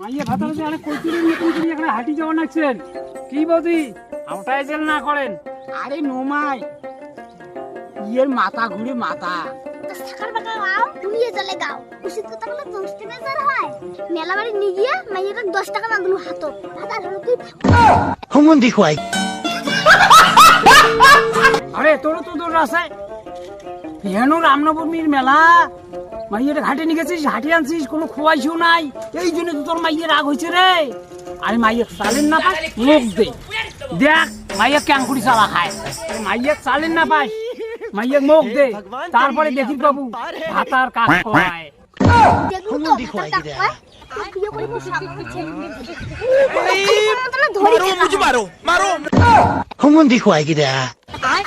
মাইয়া ভাতা যে অনেক নিয়ে এখানে হাঁটি যাওয়া কি আমটাই জেল না করেন। আরে নোমাই ইয়ের মাথা ঘুরে মাথা। মেলা বাড়ি নিয়ে টাকা না হাতো ভাতা তুই দেখুয়াই আরে তোর তো তোর আছে। রামনবমীর মেলা। মাইয়াটা ঘাটে নিয়ে গেছিস হাঁটি আনছিস কোনো খোয়াইছিও নাই। এই জন্য তোর মাইয়ের রাগ হয়েছে রে। আরে মাইয়ের চালেন না পাস মুখ দে। দেখ ক্যাঙ্কুড়ি চালা খায়। মাইয়ের চালেন না পাস মাইয়ের মুখ দে। তারপরে দেখি বাবু ভাতার কাজ খায় দেখলু হুমুন তো দেখুয়াই হাতটা কিরে। কয় আর বিয়ে করিব সামনে ছেলে ধরে মারো মারো কিরা আয়।